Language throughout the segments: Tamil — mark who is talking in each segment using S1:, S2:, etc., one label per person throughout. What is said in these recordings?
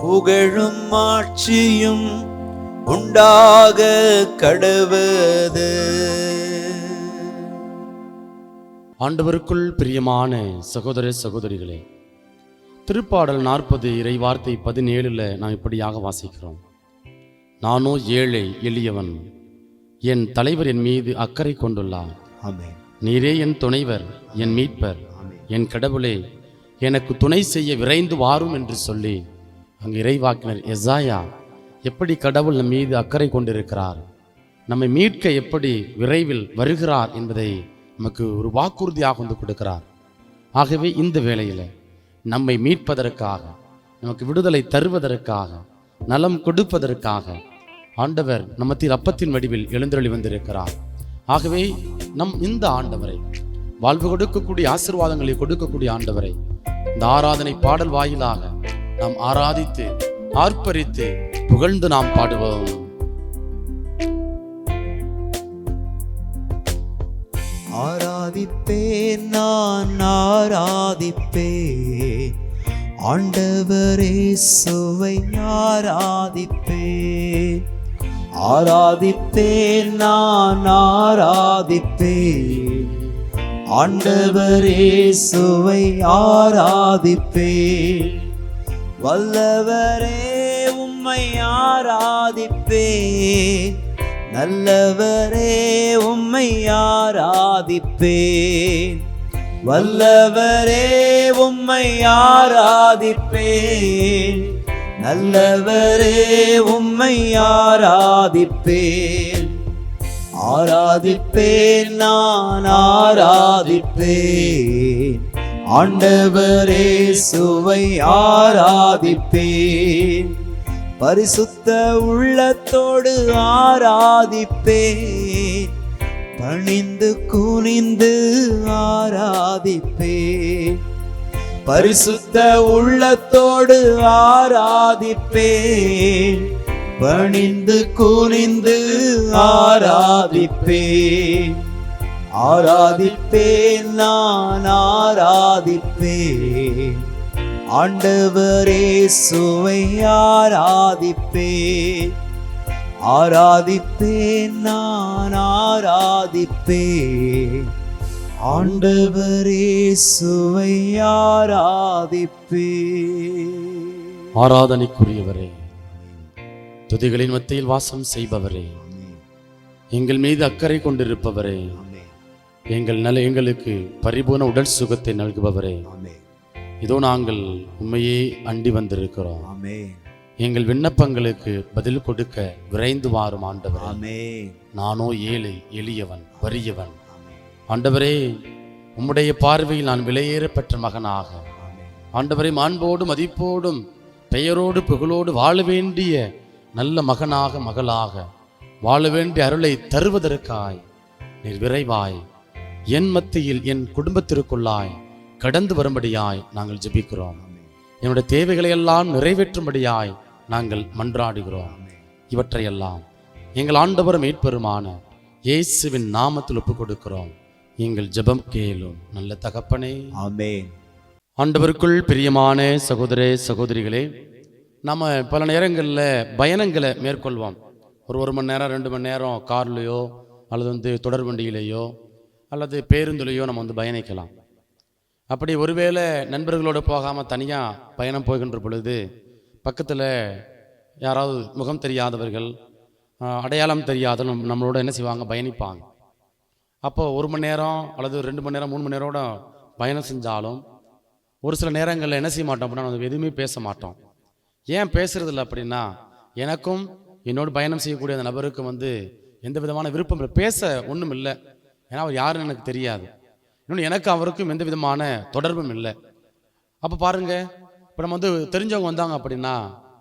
S1: புகழும் ஆட்சியும் உண்டாக கடவது.
S2: ஆண்டவருக்குள் பிரியமான சகோதர சகோதரிகளே திருப்பாடல் நாற்பது இறைவார்த்தை பதினேழுல நாம் இப்படியாக வாசிக்கிறோம். நானோ ஏழை எளியவன் என் தலைவர் என் மீது அக்கறை கொண்டுள்ளார். நீரே என் துணைவர் என் மீட்பர். என் கடவுளே எனக்கு துணை செய்ய விரைந்து வாரும் என்று சொல்லி அங்கு இறைவாக்கினர் எசாயா எப்படி கடவுள் நம் மீது அக்கறை கொண்டிருக்கிறார்? நம்மை மீட்க எப்படி விரைவில் வருகிறார் என்பதை நமக்கு ஒரு வாக்குறுதியாக வந்து கொடுக்கிறார். ஆகவே இந்த வேளையில் நம்மை மீட்பதற்காக நமக்கு விடுதலை தருவதற்காக நலம் கொடுப்பதற்காக ஆண்டவர் நம்மத்தில் அப்பத்தின் வடிவில் எழுந்தருளி வந்திருக்கிறார். ஆகவே நம் இந்த ஆண்டவரை வாழ்வு கொடுக்கக்கூடிய ஆசீர்வாதங்களை கொடுக்கக்கூடிய ஆண்டவரை இந்த ஆராதனை பாடல் வாயிலாக நாம் ஆராதித்து ஆர்ப்பரித்து புகழ்ந்து நாம் பாடுவோம்.
S1: ஆராதிப்பேன் நான் ஆராதிப்பேன். ஆண்டவரே சுவை ஆராதிப்பேன். ஆராதிப்பேன் நான் ஆராதிப்பேன். ஆண்டவரே சுவை ஆராதிப்பேன். வல்லவரே உம்மை ஆராதிப்பேன் நல்லவரே உம்மை ஆராதிப்பேன் வல்லவரே உம்மை ஆராதிப்பேன் நல்லவரே உம்மை ஆராதிப்பேன் ஆராதிப்பேன் நான் ஆராதிப்பேன். ஆண்டவரே சுவை ஆராதிப்பேன். பரிசுத்த உள்ளத்தோடு ஆராதிப்பேன். பணிந்து குனிந்து ஆராதிப்பேன். பரிசுத்த உள்ளத்தோடு ஆராதிப்பேன். பணிந்து குனிந்து ஆராதிப்பேன். ஆராதிப்பேன் நான் ஆராதிப்பேன். ஆண்டவரே சுவை ஆராதிப்பேன். ஆராதிப்பேன் நான் ஆராதிப்பேன். ஆண்டவரே சுவை ஆராதிப்பேன்.
S2: ஆராதனைக்குரியவரே துதிகளின் மத்தியில் வாசம் செய்பவரே எங்கள் மீது அக்கறை கொண்டிருப்பவரே எங்கள் நல எங்களுக்கு பரிபூர்ண உடல் சுகத்தை நல்குபவரே. இதோ நாங்கள் உண்மையே அண்டி வந்திருக்கிறோம்.
S1: ஆமென்.
S2: எங்கள் விண்ணப்பங்களுக்கு பதில் கொடுக்க விரைந்து வாரும் ஆண்டவரே. நானோ ஏழை எளியவன் வறியவன். ஆண்டவரே உம்முடைய பார்வையில் நான் விலையேற பெற்ற மகனாக. ஆண்டவரை மாண்போடும் மதிப்போடும் பெயரோடு புகழோடு வாழ வேண்டிய நல்ல மகனாக மகளாக வாழ வேண்டிய அருளை தருவதற்காய் நீர் விரைவாய் என் மத்தியில் என் குடும்பத்திற்குள்ளாய் கடந்து வரும்படியாய் நாங்கள் ஜெபிக்கிறோம். என்னுடைய தேவைகளை எல்லாம் நிறைவேற்றும்படியாய் நாங்கள் மன்றாடுகிறோம். இவற்றையெல்லாம் எங்கள் ஆண்டவரும் மீட்பெருமான இயேசுவின் நாமத்தில் ஒப்புக் கொடுக்கிறோம் எங்கள் ஜெபம் கேளும் நல்ல தகப்பனே.
S1: ஆமென்.
S2: ஆண்டவருக்குள் பிரியமான சகோதர சகோதரிகளே நம்ம பல நேரங்களில் பயணங்களை மேற்கொள்வோம். ஒரு ஒரு மணி நேரம் ரெண்டு மணி நேரம் கார்லேயோ அல்லது வந்து தொடர் வண்டியிலேயோ அல்லது பேருந்துலேயோ நம்ம வந்து பயணிக்கலாம். அப்படி ஒருவேளை நண்பர்களோடு போகாமல் தனியாக பயணம் போகின்ற பொழுது பக்கத்தில் யாராவது முகம் தெரியாதவர்கள் அடையாளம் தெரியாத நம்மளோட என்ன செய்வாங்க? பயணிப்பாங்க. அப்போ ஒரு மணி நேரம் அல்லது ரெண்டு மணி நேரம் மூணு மணி நேரோட பயணம் செஞ்சாலும் ஒரு சில நேரங்களில் என்ன செய்ய மாட்டோம் அப்படின்னா நம்ம எதுவுமே பேச மாட்டோம். ஏன் பேசுறதில்ல அப்படின்னா எனக்கும் என்னோட பயணம் செய்யக்கூடிய அந்த நபருக்கும் வந்து எந்த விதமான விருப்பம் இல்லை. பேச ஒன்றும் இல்லை. ஏன்னா அவர் யாருன்னு எனக்கு தெரியாது. இன்னொன்று எனக்கு அவருக்கும் எந்த விதமான தொடர்பும் இல்லை. அப்போ பாருங்க இப்போ நம்ம வந்து தெரிஞ்சவங்க வந்தாங்க அப்படின்னா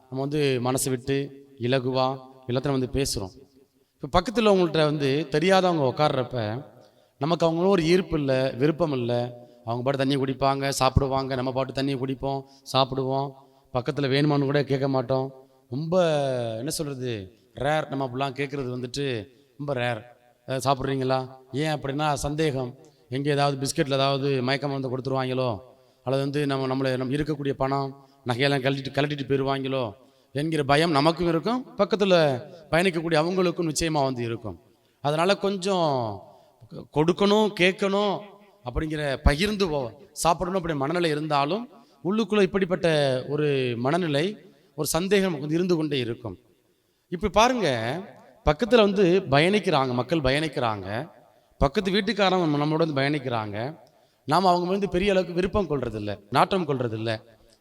S2: நம்ம வந்து மனசு விட்டு இலகுவா எல்லாத்தையும் வந்து பேசுகிறோம் இப்போ பக்கத்தில் உங்கள்கிட்ட வந்து தெரியாதவங்க உட்கார்றப்ப நமக்கு அவங்களும் ஒரு ஈர்ப்பு இல்லை விருப்பம் இல்லை. அவங்க பாட்டு தண்ணி குடிப்பாங்க சாப்பிடுவாங்க நம்ம பாட்டு தண்ணி குடிப்போம் சாப்பிடுவோம். பக்கத்தில் வேணுமான்னு கூட கேட்க மாட்டோம். ரொம்ப என்ன சொல்கிறது ரேர் நம்ம அப்படிலாம் கேட்குறது வந்துட்டு ரொம்ப ரேர் சாப்பிட்றீங்களா? ஏன் அப்படின்னா சந்தேகம். எங்கே ஏதாவது பிஸ்கெட்டில் ஏதாவது மயக்கம் வந்து கொடுத்துருவாங்களோ அல்லது வந்து நம்ம நம்மளை நம்ம இருக்கக்கூடிய பணம் நகையெல்லாம் கழட்டிட்டு கழட்டிட்டு போயிடுவாங்களோ என்கிற பயம் நமக்கும் இருக்கும். பக்கத்தில் பயணிக்கக்கூடிய அவங்களுக்கும் நிச்சயமாக வந்து இருக்கும். அதனால் கொஞ்சம் கொடுக்கணும் கேட்கணும் அப்படிங்கிற பகிர்ந்து சாப்பிடணும் அப்படி மனநிலை இருந்தாலும் உள்ளுக்குள்ளே இப்படிப்பட்ட ஒரு மனநிலை ஒரு சந்தேகம் வந்து இருந்து கொண்டே இருக்கும். இப்போ பாருங்கள் பக்கத்தில் வந்து பயணிக்கிறாங்க மக்கள் பயணிக்கிறாங்க. பக்கத்து வீட்டுக்காரங்க நம்மளோட வந்து பயணிக்கிறாங்க. நாம் அவங்க வந்து பெரிய அளவுக்கு விருப்பம் கொள்றதில்ல நாட்டம் கொள்றதில்ல.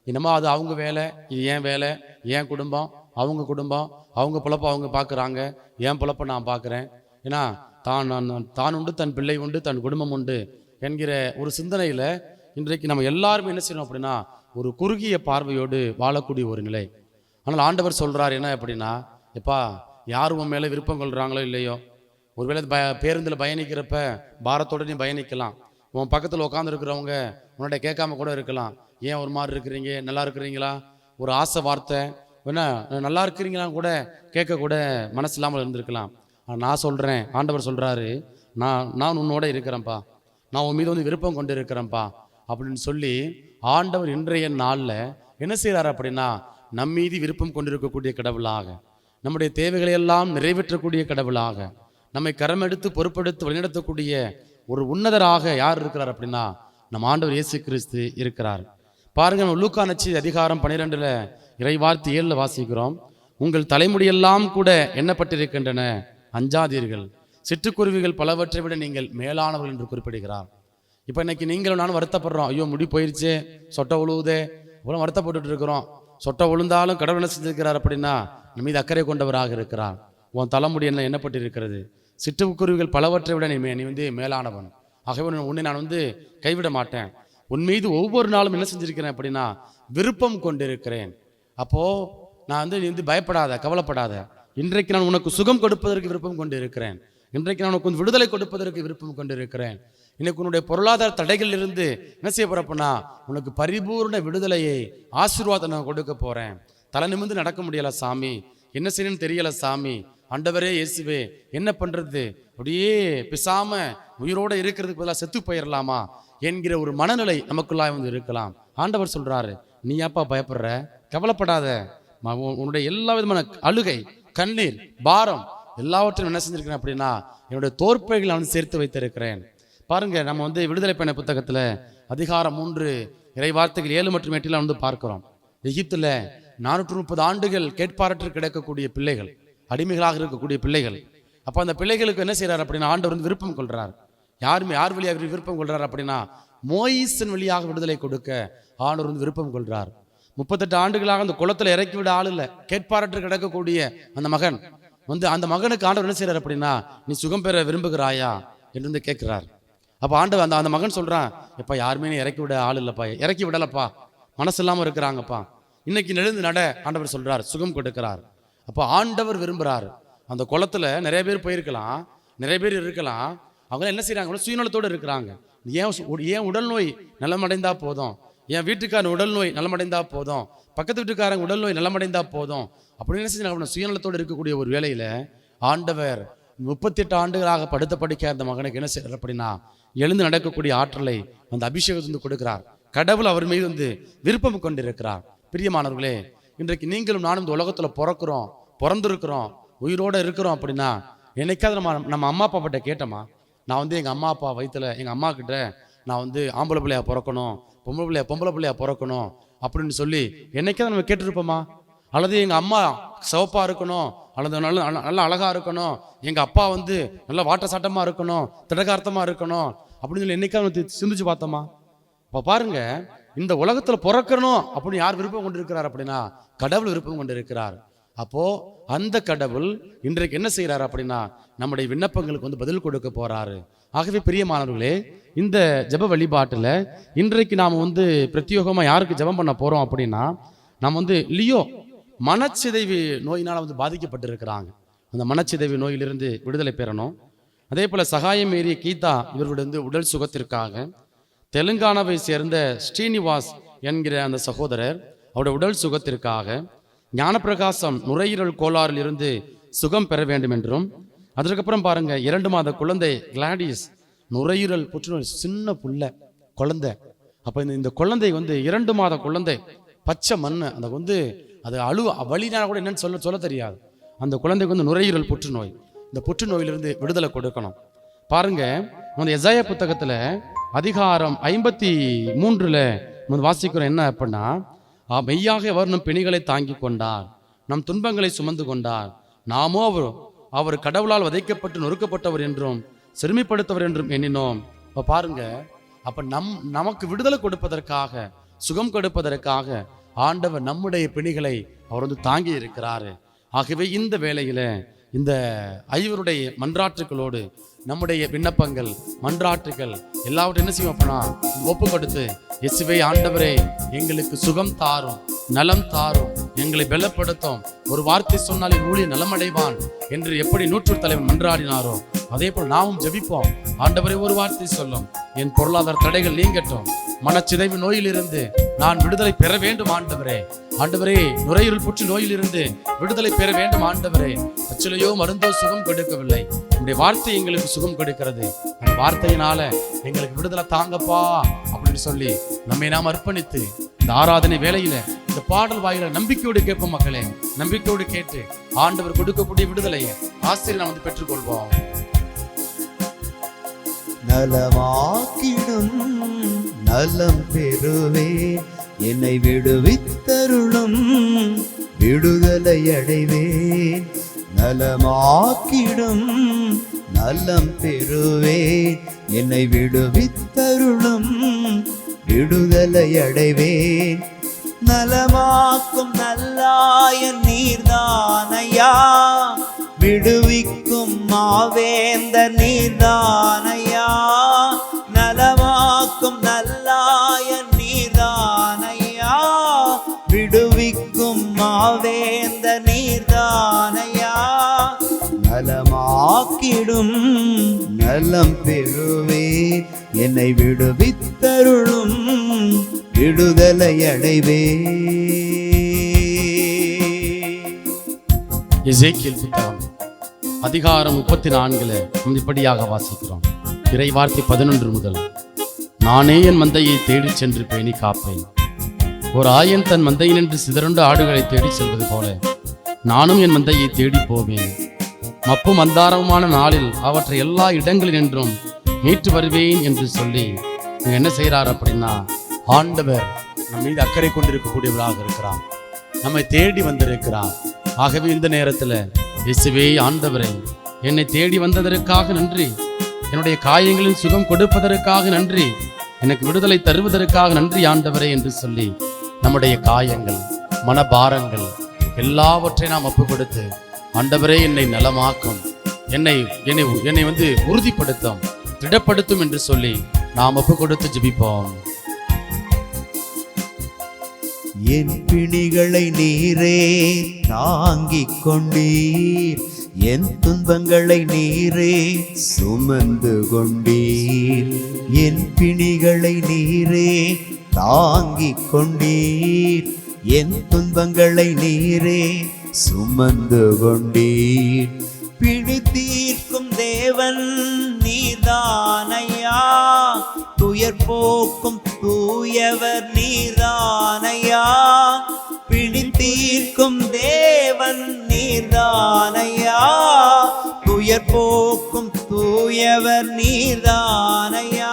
S2: என்னமோ அது அவங்க வேலை இது ஏன் வேலை ஏன் குடும்பம் அவங்க குடும்பம் அவங்க பொழப்ப அவங்க பார்க்குறாங்க என் பிழப்ப நான் பார்க்குறேன் ஏன்னா தான் நான் தான் உண்டு தன் பிள்ளை உண்டு தன் குடும்பம் உண்டு என்கிற ஒரு சிந்தனையில் இன்றைக்கு நம்ம எல்லாருமே என்ன செய்யணும் அப்படின்னா ஒரு குறுகிய பார்வையோடு வாழக்கூடிய ஒரு நிலை. ஆனால் ஆண்டவர் சொல்கிறார் என்ன அப்படின்னா எப்பா யார் உன் மேலே விருப்பம் கொள்கிறாங்களோ இல்லையோ? ஒருவேளை ப பேருந்தில் பயணிக்கிறப்ப பாரத்தோட நீ பயணிக்கலாம். உன் பக்கத்தில் உட்காந்துருக்கிறவங்க உன்னோட கேட்காம கூட இருக்கலாம். ஏன் ஒரு மாதிரி இருக்கிறீங்க? நல்லா இருக்கிறீங்களா? ஒரு ஆசை வார்த்தை. என்ன நல்லா இருக்கிறீங்களா கூட கேட்கக்கூட மனசு இல்லாமல் இருந்திருக்கலாம். நான் சொல்கிறேன் ஆண்டவர் சொல்கிறாரு நான் நான் உன்னோட இருக்கிறேன்ப்பா. நான் உன் மீது வந்து விருப்பம் கொண்டு இருக்கிறேன்ப்பா அப்படின்னு சொல்லி ஆண்டவர் இன்றைய நாளில் என்ன செய்கிறார் அப்படின்னா நம்மீது விருப்பம் கொண்டிருக்கக்கூடிய கடவுளாக நம்முடைய தேவைகளை எல்லாம் நிறைவேற்றக்கூடிய கடவுளாக நம்மை கரமெடுத்து பொறுப்பெடுத்து வழிநடத்தக்கூடிய ஒரு உன்னதராக யார் இருக்கிறார் அப்படின்னா நம் ஆண்டவர் இயேசு கிறிஸ்து இருக்கிறார். பாருங்க நம்ம லூக்கா நச்சி அதிகாரம் பனிரெண்டில் இறைவார்த்து ஏழில் வாசிக்கிறோம். உங்கள் தலைமுடியெல்லாம் கூட எண்ணப்பட்டிருக்கின்றன அஞ்சாதீர்கள். சிட்டுக்குருவிகள் பலவற்றை விட நீங்கள் மேலானவர்கள் என்று குறிப்பிடுகிறார். இப்போ இன்னைக்கு நீங்களும் நானும் வருத்தப்படுறோம். ஐயோ முடி போயிடுச்சு சொட்டை உழுவுதே இவ்வளோ வருத்தப்பட்டு இருக்கிறோம். சொட்டை விழுந்தாலும் கடவுள் என்ன செஞ்சிருக்கிறார் அப்படின்னா நம்ம மீது அக்கறை கொண்டவராக இருக்கிறார் உன் தலைமுடி என்ன எண்ணப்பட்டிருக்கிறது? சிட்டுக்குருவிகள் பலவற்றை விட நீ நீ வந்து மேலானவன். ஆகவே உன்னை- நான் வந்து கைவிட மாட்டேன். உன் மீது ஒவ்வொரு நாளும் என்ன செஞ்சிருக்கிறேன் அப்படின்னா விருப்பம் கொண்டிருக்கிறேன். அப்போது நான் வந்து நீ வந்து பயப்படாத கவலைப்படாத. இன்றைக்கு நான் உனக்கு சுகம் கொடுப்பதற்கு விருப்பம் கொண்டிருக்கிறேன். இன்றைக்கு நான் உனக்கு விடுதலை கொடுப்பதற்கு விருப்பம் கொண்டிருக்கிறேன். இன்னைக்கு உன்னுடைய பொருளாதார தடைகள் இருந்து என்ன செய்ய போறப்பனா உனக்கு பரிபூர்ண விடுதலையை ஆசீர்வாதம் நான் கொடுக்க போறேன். தலை நிமிர்ந்து நடக்க முடியல சாமி. என்ன செய்யணும்னு தெரியல சாமி. ஆண்டவரே இயேசுவே என்ன பண்றது? அப்படியே பிசாம உயிரோட இருக்கிறதுக்கு பதிலாக செத்து போயிடலாமா என்கிற ஒரு மனநிலை நமக்குள்ளாய் வந்து இருக்கலாம். ஆண்டவர் சொல்றாரு நீ ஏப்பா பயப்படுற? கவலைப்படாத. உன்னுடைய எல்லா விதமான அழுகை கண்ணீர் பாரம் எல்லாவற்றையும் என்ன செஞ்சிருக்கிறேன் அப்படின்னா என்னுடைய தோற்பைகளை நான் சேர்த்து வைத்திருக்கிறேன். பாருங்க நம்ம வந்து விடுதலை பயண புத்தகத்துல அதிகாரம் மூன்று இறை வார்த்தைகள் ஏழு மற்றும் எட்டில் வந்து பார்க்கிறோம். எகிப்துல நானூற்று முப்பது ஆண்டுகள் கேட்பாரற்று கிடக்கக்கூடிய பிள்ளைகள் அடிமைகளாக இருக்கக்கூடிய பிள்ளைகள். அப்போ அந்த பிள்ளைகளுக்கு என்ன செய்கிறார் அப்படின்னா ஆண்டவர் வந்து விருப்பம் கொள்றார். யாருமே யார் வழியாக விருப்பம் கொள்றார் அப்படின்னா மோயிசன் வழியாக விடுதலை கொடுக்க ஆண்டவர் வந்து விருப்பம் கொள்றார். முப்பத்தெட்டு ஆண்டுகளாக அந்த குளத்துல இறக்கி விட ஆள் இல்லை கேட்பாரற்று கிடக்கக்கூடிய அந்த மகன். வந்து அந்த மகனுக்கு ஆண்டவர் என்ன செய்கிறார் அப்படின்னா நீ சுகம் பெற விரும்புகிறாயா? என்று வந்து கேட்கிறார். அப்போ ஆண்டவர் அந்த அந்த மகன் சொல்கிறான் எப்பா யாருமே இறக்கி விட ஆள் இல்லைப்பா. இறக்கி விடலப்பா. மனசு இல்லாமல் இருக்கிறாங்கப்பா. இன்னைக்கு நெழுந்து நட ஆண்டவர் சொல்கிறார் சுகம் கொடுக்கிறார். அப்போ ஆண்டவர் விரும்புகிறார் அந்த குளத்துல நிறைய பேர் போயிருக்கலாம். நிறைய பேர் இருக்கலாம். அவங்க என்ன செய்கிறாங்களோ சுயநலத்தோடு இருக்கிறாங்க. ஏன் ஏன் உடல் நோய் நலமடைந்தா போதும்? என் வீட்டுக்காரன் உடல் நோய் நலமடைந்தா போதும்? பக்கத்து வீட்டுக்காரங்க உடல் நோய் நலமடைந்தா போதும்? அப்படின்னு என்ன செய்யணும் சுயநலத்தோடு இருக்கக்கூடிய ஒரு வேலையில் ஆண்டவர் முப்பத்தெட்டு ஆண்டுகளாக படுத்த படிக்க அந்த மகனுக்கு என்ன செய்யறார் அப்படின்னா எழுந்து நடக்கக்கூடிய ஆற்றலை அந்த அபிஷேகத்தை வந்து கொடுக்கிறார். கடவுள் அவர் மீது வந்து விருப்பம் கொண்டிருக்கிறார். பிரியமானவர்களே இன்றைக்கு நீங்களும் நானும் இந்த உலகத்தில் பிறக்கிறோம் பிறந்திருக்கிறோம் உயிரோட இருக்கிறோம் அப்படின்னா என்னைக்காவது நம்ம நம்ம அம்மா அப்பா கிட்ட கேட்டோமா நான் வந்து எங்கள் அம்மா அப்பா வயிற்றுல எங்கள் அம்மா கிட்ட நான் வந்து ஆம்பளை பிள்ளையா பிறக்கணும் பொம்பளை பிள்ளையா பொம்பளை பிள்ளையா பிறக்கணும் அப்படின்னு சொல்லி என்னைக்காவது நம்ம கேட்டிருப்போமா? அல்லது எங்கள் அம்மா சிவப்பாக இருக்கணும் அல்லது நல்ல நல்ல- நல்ல இருக்கணும். எங்கள் அப்பா வந்து நல்ல வாட்ட சாட்டமாக இருக்கணும் திடகார்த்தமாக இருக்கணும் அப்படின்னு சொல்லி என்னைக்காவது சிந்திச்சு பார்த்தோமா? இப்போ பாருங்க இந்த உலகத்தில் பிறக்கணும் அப்படின்னு யார் விருப்பம் கொண்டு இருக்கிறார் அப்படின்னா கடவுள் விருப்பம் கொண்டு இருக்கிறார் அப்போது அந்த கடவுள் இன்றைக்கு என்ன செய்கிறார் அப்படின்னா நம்முடைய விண்ணப்பங்களுக்கு வந்து பதில் கொடுக்க போகிறாரு ஆகவே பிரியமானவர்களே இந்த ஜெப வழிபாட்டில் இன்றைக்கு நாம் வந்து பிரத்யோகமாக யாருக்கு ஜெபம் பண்ண போகிறோம் அப்படின்னா நம்ம வந்து லியோ மனச்சிதைவு நோயினால் வந்து பாதிக்கப்பட்டிருக்கிறாங்க. அந்த மனச்சிதைவு நோயிலிருந்து விடுதலை பெறணும். அதே போல் சகாயம் ஏறிய கீதா இவர்களுடைய வந்து உடல் சுகத்திற்காக தெலுங்கானாவை சேர்ந்த ஸ்ரீனிவாஸ் என்கிற அந்த சகோதரர் அவருடைய உடல் சுகத்திற்காக ஞானப்பிரகாசம் நுரையீரல் கோளாறில் இருந்து சுகம் பெற வேண்டும் என்றும் அதற்கப்புறம் பாருங்க இரண்டு மாத குழந்தை கிளாடிஸ் நுரையீரல் புற்றுநோய் சின்ன புள்ள குழந்தை. அப்போ இந்த இந்த குழந்தை வந்து இரண்டு மாத குழந்தை பச்சை மண் அந்த வந்து அது அழு வழினா கூட என்னன்னு சொல்ல சொல்ல தெரியாது. அந்த குழந்தைக்கு வந்து நுரையீரல் புற்றுநோய். இந்த புற்றுநோயிலிருந்து விடுதலை கொடுக்கணும். பாருங்க அந்த எசாய புத்தகத்தில் அதிகாரம் ஐம்பத்தி மூன்றில் வாசிக்கிறோம் என்ன அப்படின்னா மெய்யாக அவர் நம் பிணிகளை தாங்கி கொண்டார். நம் துன்பங்களை சுமந்து கொண்டார். நாமோ அவர் அவர் கடவுளால் வதைக்கப்பட்டு நொறுக்கப்பட்டவர் என்றும் சிறுமிப்படுத்தவர் என்றும் எண்ணினோம். இப்போ பாருங்க அப்போ நம் நமக்கு விடுதலை கொடுப்பதற்காக சுகம் கொடுப்பதற்காக ஆண்டவர் நம்முடைய பிணிகளை அவர் வந்து தாங்கி இருக்கிறாரு. ஆகவே இந்த வேளையில் இந்த ஐவருடைய மன்றாட்டுகளோடு நம்முடைய விண்ணப்பங்கள் மன்றாட்டுகள் எல்லாவற்றையும் என்ன செய்வோம் அப்படின்னா ஒப்பு கொடுத்து எசுவை ஆண்டவரே எங்களுக்கு சுகம் தாரும் நலம் தாரும் எங்களை பலப்படுத்தும். ஒரு வார்த்தை சொன்னால் என் ஊழிய நலமடைவான் என்று எப்படி நூற்று தலைவன் மன்றாடினாரோ அதே போல் நாமும் ஜெபிப்போம். ஆண்டவரே ஒரு வார்த்தை சொல்லும். என் பொருளாதார தடைகள் நீங்கட்டும். மனச்சிதைவு நோயிலிருந்து நான் விடுதலை பெற வேண்டும் ஆண்டவரே. ஆண்டவரே நுரையீரல் புற்று நோயிலிருந்து விடுதலை பெற வேண்டும் ஆண்டவரே. அச்சிலையோ மருந்தோ சுகம் கொடுக்கவில்லை. உங்களுடைய வார்த்தை எங்களுக்கு சுகம் கொடுக்கிறது. அந்த வார்த்தையினால எங்களுக்கு விடுதலை தாங்கப்பா அப்படின்னு சொல்லி நம்மை நாம் அர்ப்பணித்து இந்த ஆராதனை வேலையில இந்த பாடல் வாயில நம்பிக்கையோடு கேட்போம் மக்களே. நம்பிக்கையோடு கேட்டு ஆண்டவர் கொடுக்கக்கூடிய விடுதலையை ஆசிரியர் நாம் வந்து பெற்றுக்கொள்வோம்.
S1: நலமாக்கிடும் நலம் பெறுவே. என்னை விடுவித்தருளும் விடுதலை அடைவேன் நலமாக்கிடும் நலம் பெறுவேன் என்னை விடுவித்தருளும் விடுதலை அடைவேன் நலமாக்கும் நல்லாய நீர்தானையா. விடுவிக்கும் மாவேந்த நீர்தானையா. நலமா மாவேந்த நீர்தானையா? நலமாக்கிடும் நலம் பெறுவே. என்னை விடுவித்தருளும் விடுதலை அடைவே.
S2: எசேக்கியல் புத்தகம் அதிகாரம் முப்பத்தி நான்குல இப்படியாக வாசிக்கிறோம். இறை வார்த்தை பதினொன்று முதல் நானே என் மந்தையை தேடிச் சென்று பேணி காப்பேன். ஒரு ஆயன் தன் மந்தையினின்று சிதறண்டு ஆடுகளை தேடிச் செல்வது போல நானும் என் மந்தையை தேடி போவேன். மப்பும் அந்தாரமான நாளில் அவற்றை எல்லா இடங்களினின்றும் மீட்டு வருவேன் என்று சொல்லி என்ன செய்கிறார் அப்படின்னா ஆண்டவர் நம் மீது அக்கறை கொண்டிருக்கக்கூடியவராக இருக்கிறார். நம்மை தேடி வந்திருக்கிறார். ஆகவே இந்த நேரத்தில் இயேசுவே ஆண்டவரே என்னை தேடி வந்ததற்காக நன்றி. என்னுடைய காயங்களின் சுகம் கொடுப்பதற்காக நன்றி. எனக்கு விடுதலை தருவதற்காக நன்றி ஆண்டவரே என்று சொல்லி நம்முடைய காயங்கள் மனபாரங்கள் எல்லாவற்றையும் நாம் ஒப்பு கொடுத்து ஆண்டவரே என்னை நலமாக்கும் என்னை என்னை என்னை வந்து உறுதிப்படுத்தும் திடப்படுத்தும் என்று சொல்லி நாம் ஒப்பு கொடுத்து ஜிபிப்போம்.
S1: என் பிணிகளை நீரே தாங்கிக் கொண்டீர். என் துன்பங்களை நீரே சுமந்து கொண்டீர். என் பிணிகளை நீரே தாங்கிக் கொண்டீர். என் துன்பங்களை நீரே சுமந்து கொண்டீர். பிணி தீர்க்கும் தேவன் நீதானையா துயர் போக்கும் தூயவர் நீதானையா தீர்க்கும் தேவன் நீதானையா துயர் போக்கும் தூயவர் நீதானையா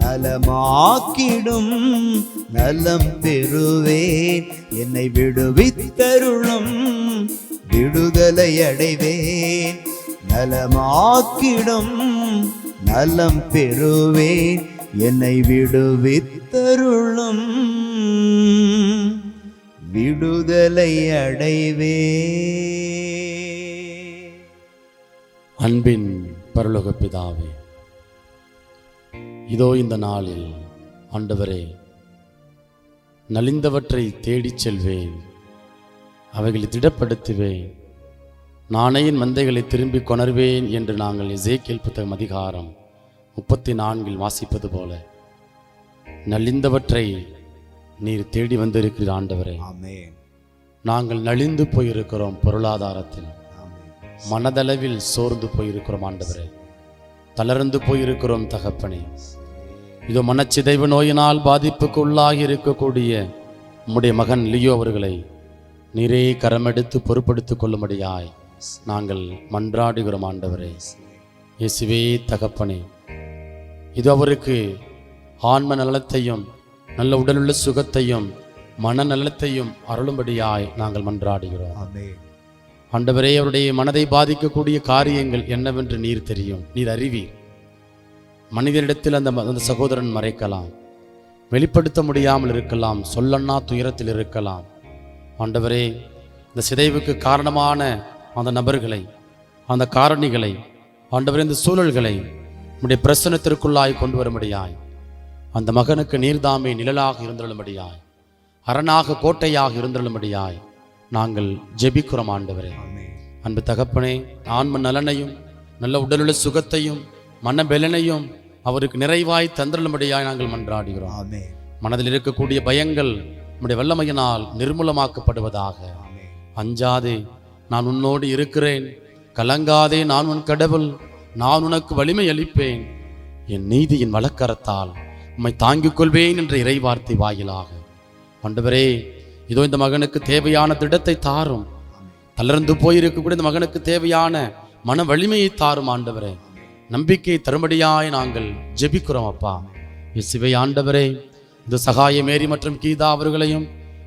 S1: நலமாக்கிடும் நலம் பெறுவேன். என்னை விடுவித்தருளும் விடுதலை அடைவேன். நலமாக்கிடும் நலம் பெறுவேன். என்னை விடுவித்தருளும். விடுதலை அடைவே.
S2: அன்பின் பரலோக பிதாவே இதோ இந்த நாளில் ஆண்டவரே நலிந்தவற்றை தேடிச் செல்வேன் அவைகளை திடப்படுத்துவேன் நானே என் மந்தைகளை திரும்பி கொணர்வேன் என்று நாங்கள் இசைக்கியல் புத்தகம் அதிகாரம் முப்பத்தி நான்கில் வாசிப்பது போல நலிந்தவற்றை நீர் தேடி வந்திருக்கிறீர் ஆண்டவரே.
S1: ஆமென்.
S2: நாங்கள் நலிந்து போயிருக்கிறோம் பொருளாதாரத்தில். மனதளவில் சோர்ந்து போயிருக்கிறோம் ஆண்டவரே. தளர்ந்து போயிருக்கிறோம் தகப்பனே. இதோ மனச்சிதைவு நோயினால் பாதிப்புக்கு உள்ளாகி இருக்கக்கூடிய உம்முடைய மகன் லியோ அவர்களை நீரே கரமெடுத்து பொறுப்படுத்திக் கொள்ளும்படியாய் நாங்கள் மன்றாடுகிறோம் ஆண்டவரே. இயேசுவே தகப்பனே. இது அவருக்கு ஆன்ம நலத்தையும் நல்ல உடலுள்ள சுகத்தையும் மனநலத்தையும் அருளும்படியாய் நாங்கள் மன்றாடுகிறோம். ஆண்டவரே அவருடைய மனதை பாதிக்கக்கூடிய காரியங்கள் என்னவென்று நீர் தெரியும். நீர் அறிவீர். மனிதரிடத்தில் அந்த அந்த சகோதரன் மறைக்கலாம். வெளிப்படுத்த முடியாமல் இருக்கலாம். சொல்லன்னா துயரத்தில் இருக்கலாம். ஆண்டவரே இந்த சிதைவுக்கு காரணமான அந்த நபர்களை அந்த காரணிகளை ஆண்டவரே இந்த சூழல்களை உம்முடைய பிரசனத்திற்குள்ளாய் கொண்டு வரும்படியாய் அந்த மகனுக்கு நீர்தாமே நிழலாக இருந்தருளும்படியாய் அரணாக கோட்டையாக இருந்தருளும்படியாய் நாங்கள் ஜெபிக்கிறோம் ஆண்டவரே. அன்பு தகப்பனே ஆன்ம நலனையும் நல்ல உடலுள்ள சுகத்தையும் மனபெலனையும் அவருக்கு நிறைவாய் தந்திரலும்படியாய் நாங்கள் மன்றாடுகிறோம். மனதில் இருக்கக்கூடிய பயங்கள் நம்முடைய வல்லமையினால் நிர்மூலமாக்கப்படுவதாக. அஞ்சாதே நான் உன்னோடு இருக்கிறேன். கலங்காதே நான் உன் கடவுள். நான் உனக்கு வலிமை அளிப்பேன். என் நீதியின் வழக்கரத்தால் உம்மை தாங்கிக் கொள்வேன் என்ற இறைவார்த்தை வாயிலாக. ஆண்டவரே இதோ இந்த மகனுக்கு தேவையான திடத்தை தாரும். தளர்ந்து போயிருக்கக்கூடிய இந்த மகனுக்கு தேவையான மன வலிமையை தாரும் ஆண்டவரே. நம்பிக்கை தரும்படியாய் நாங்கள் ஜெபிக்கிறோம் அப்பா. இயேசுவே ஆண்டவரே இந்த சகாய மேரி மற்றும் கீதா அவர்களையும்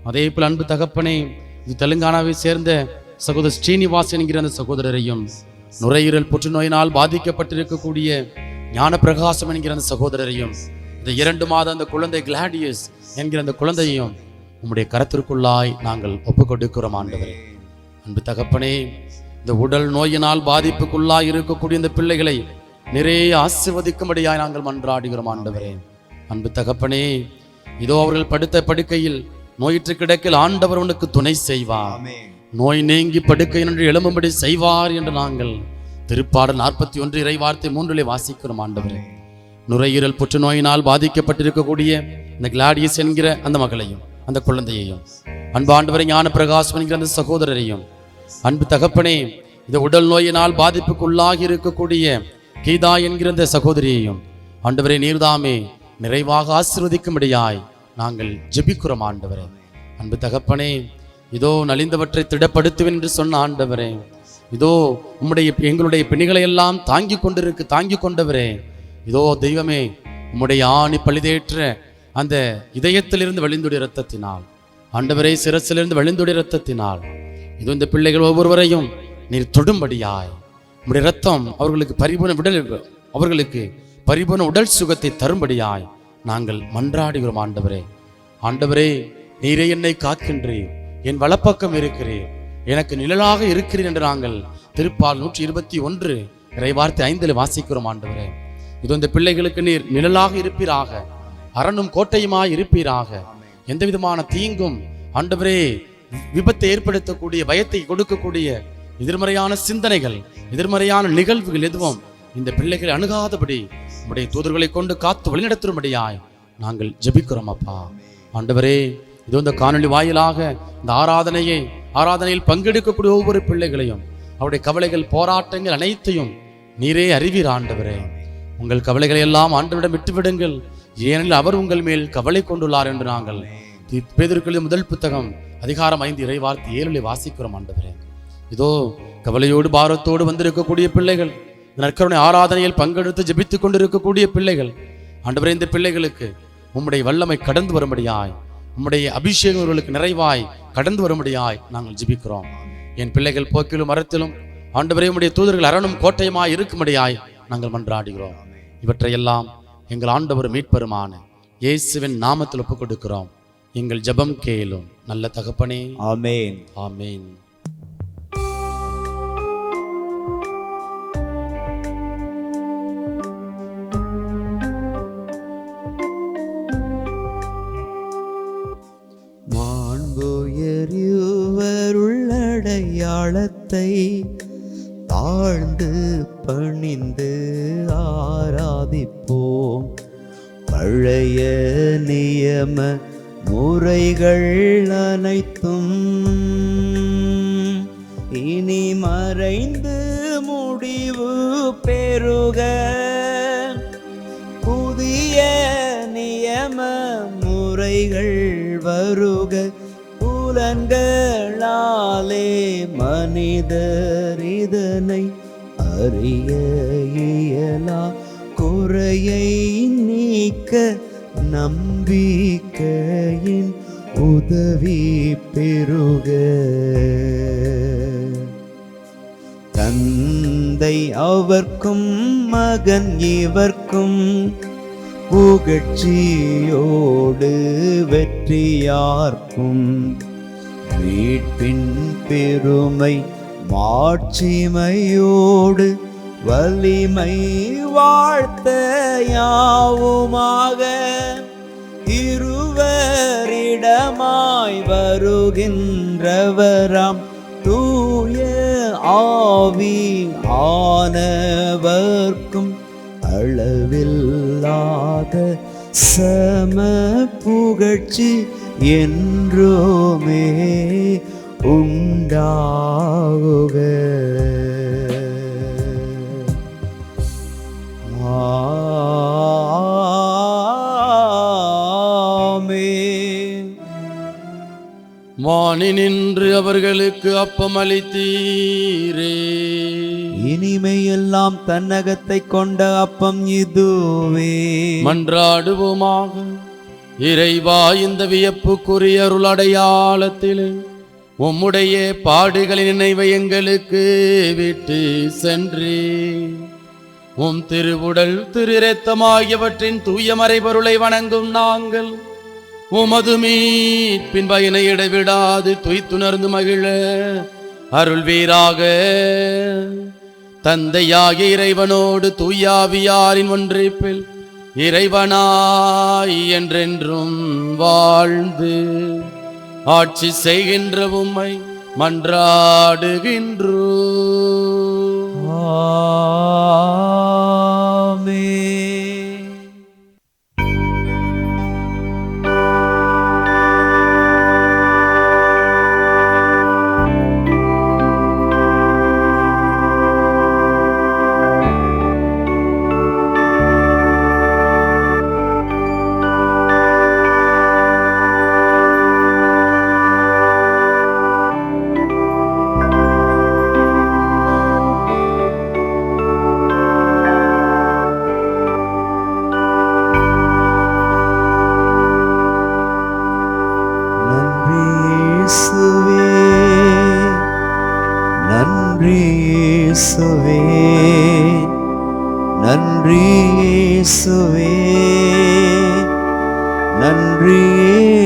S2: அதே போல் அன்பு தகப்பனே இது தெலுங்கானாவை சேர்ந்த சகோதரர் ஸ்ரீனிவாஸ் என்கிற அந்த சகோதரரையும் நுரையீரல் புற்றுநோயினால் பாதிக்கப்பட்டிருக்கக்கூடிய ஞான பிரகாசம் என்கிற அந்த சகோதரரையும் இந்த இரண்டு மாத அந்த குழந்தை கிளாடியஸ் என்கிற அந்த குழந்தையையும் உம்முடைய கரத்திற்குள்ளாய் நாங்கள் ஒப்புக் கொடுக்கிறோம் ஆண்டவரே. அன்பு தகப்பனே இந்த உடல் நோயினால் பாதிப்புக்குள்ளாய் இருக்கக்கூடிய இந்த பிள்ளைகளை நிறைய ஆசிர்வதிக்கும்படியாய் நாங்கள் மன்றாடுகிறோம் ஆண்டவரே. அன்பு தகப்பனே இதோ அவர்கள் படுத்த படுக்கையில் நோயிற்று கிடக்கில் ஆண்டவர் உனக்கு துணை செய்வார். நோய் நீங்கி படுக்கை என்று எழும்பும்படி செய்வார் என்று நாங்கள் திருப்பாடல் நாற்பத்தி ஒன்று இறைவார்த்தை மூன்றிலே வாசிக்கிறோம் ஆண்டவரே. நுரையீரல் புற்றுநோயினால் பாதிக்கப்பட்டிருக்கக்கூடிய இந்த கிளாடியஸ் என்கிற அந்த மகளையும் அந்த குழந்தையையும் அன்பு ஆண்டவரை ஞான பிரகாசம் என்கிற அந்த சகோதரரையும் அன்பு தகப்பனே இந்த உடல் நோயினால் பாதிப்புக்குள்ளாகி இருக்கக்கூடிய கீதா என்கிற அந்த சகோதரியையும் ஆண்டவரே நீர்தாமே நிறைவாக ஆசிர்வதிக்கும்படியாய் நாங்கள் ஜெபிக்கிறோம் ஆண்டவரே. அன்பு தகப்பனே இதோ நலிந்தவற்றை திடப்படுத்துவேன் என்று சொன்ன ஆண்டவரே இதோ உம்முடைய எங்களுடைய பிணிகளை எல்லாம் தாங்கி கொண்டிருக்கு தாங்கி கொண்டவரே இதோ தெய்வமே உம்முடைய ஆணி பழுதேற்ற அந்த இதயத்திலிருந்து வழிந்துடைய இரத்தத்தினால் ஆண்டவரே சிரசிலிருந்து வழிந்துடைய இரத்தத்தினால் இது இந்த பிள்ளைகள் ஒவ்வொருவரையும் நீர் தொடும்படியாய் உம்முடைய ரத்தம் அவர்களுக்கு பரிபூர்ண விடல் அவர்களுக்கு பரிபூர்ண உடல் சுகத்தை தரும்படியாய் நாங்கள் மன்றாடுகிறோம் ஆண்டவரே. ஆண்டவரே நீரே என்னை காக்கின்றீர் என் வலப்பக்கம் இருக்கிறீர் எனக்கு நிழலாக இருக்கிறீர் என்று நாங்கள் திருப்பால் நூற்றி இருபத்தி ஒன்று இறைவார்த்தை ஐந்தில் வாசிக்கிறோம் ஆண்டவரே. இது இந்த பிள்ளைகளுக்கு நீர் நிழலாக இருப்பீராக அரணும் கோட்டையுமாய் இருப்பீராக. எந்த விதமான தீங்கும் ஆண்டவரே விபத்தை ஏற்படுத்தக்கூடிய பயத்தை கொடுக்கக்கூடிய எதிர்மறையான சிந்தனைகள் எதிர்மறையான நிகழ்வுகள் எதுவும் இந்த பிள்ளைகளை அணுகாதபடி உடைய தூதர்களை கொண்டு காத்து வழிநடத்தும்படியாய் நாங்கள் ஜபிக்கிறோம் அப்பா. ஆண்டவரே இது இந்த காணொளி வாயிலாக இந்த ஆராதனையை ஆராதனையில் பங்கெடுக்கக்கூடிய ஒவ்வொரு பிள்ளைகளையும் அவருடைய கவலைகள் போராட்டங்கள் அனைத்தையும் நீரே அறிவீர் ஆண்டவரே. உங்கள் கவலைகளை எல்லாம் ஆண்டவரிடம் விட்டுவிடுங்கள். ஏனெனில் அவர் உங்கள் மேல் கவலை கொண்டுள்ளார் என்று நாங்கள் பேதற்குள்ள முதல் புத்தகம் அதிகாரம் ஐந்து இறைவார்த்தை ஏழிலே வாசிக்கிறோம் ஆண்டவரே. இதோ கவலையோடு பாரத்தோடு வந்திருக்கக்கூடிய பிள்ளைகள் நற்கருணை ஆராதனையில் பங்கெடுத்து ஜெபித்துக் கொண்டிருக்கக்கூடிய பிள்ளைகள் ஆண்டவரே இந்த பிள்ளைகளுக்கு உம்முடைய வல்லமை கடந்து வரும்படியாய் உம்முடைய அபிஷேகம் இவர்களுக்கு நிறைவாய் கடந்து வரும்படியாய் நாங்கள் ஜெபிக்கிறோம். என் பிள்ளைகள் போக்கிலும் மரத்திலும் ஆண்டவரே உம்முடைய தூதர்கள் அரணும் கோட்டையுமாய் இருக்கும்படியாய் நாங்கள் மன்றாடுகிறோம். இவற்றையெல்லாம் எங்கள் ஆண்டவர் மீட்பெருமான இயேசுவின் நாமத்தில் ஒப்புக் கொடுக்கிறோம் எங்கள் ஜெபம் கேளும் நல்ல தகப்பனே.
S1: ஆமென்.
S2: ஆமென்.
S1: மாண்புயர்வருள்ளடையாளத்தை ஆழ்ந்து பணிந்து ஆராதிப்போம். பழைய நியம முறைகள் அனைத்தும் இனி மறைந்து முடிவு பெருக புதிய நியம முறைகள் வருக. புலன்களாலே மனிதர் இதனை அறிய இயலா. குறையை நீக்க நம்பிக்கையின் உதவி பெருக தந்தை அவர்க்கும் மகன் இவர்க்கும் புகழ்ச்சியோடு வெற்றியார்க்கும் மீட்பின் பெருமை மாட்சிமையோடு வலிமை வாழ்த்த யாவுமாக? இருவரிடமாய் வருகின்றவராம் தூய ஆவி ஆனவர்க்கும் அளவில்லாத சம புகழ்ச்சி என்றுமே உண்டாகுக.
S2: வாணி நின்று அவர்களுக்கு அப்பம் அளித்தீரே
S1: இனிமையெல்லாம் தன்னகத்தை கொண்ட அப்பம் இதுவே.
S2: மன்றாடுவோமாக. இறைவா இந்த வியப்புக்குரிய அருளடையாளத்திலே உம்முடைய பாடுகளின் நினைவை எங்களுக்கு விட்டு சென்று. உம் திருவுடல் திரு இரத்தமாகியவற்றின் தூய மறைபொருளை வணங்கும் நாங்கள் உமது மீட்பின் பயனை இடைவிடாது துய்த்துணர்ந்து மகிழ அருள் வீராக தந்தையாகிய இறைவனோடு தூயாவியாரின் ஒன்றிப்பில் இறைவனாய் என்றென்றும் வாழ்ந்து ஆட்சி செய்கின்ற உம்மை மன்றாடுகின்றோ
S1: ஆமே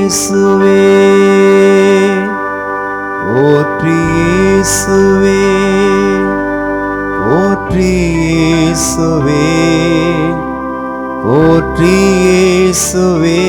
S1: இயேசுவே. போற்றி இயேசுவே. போற்றி இயேசுவே. போற்றி இயேசுவே.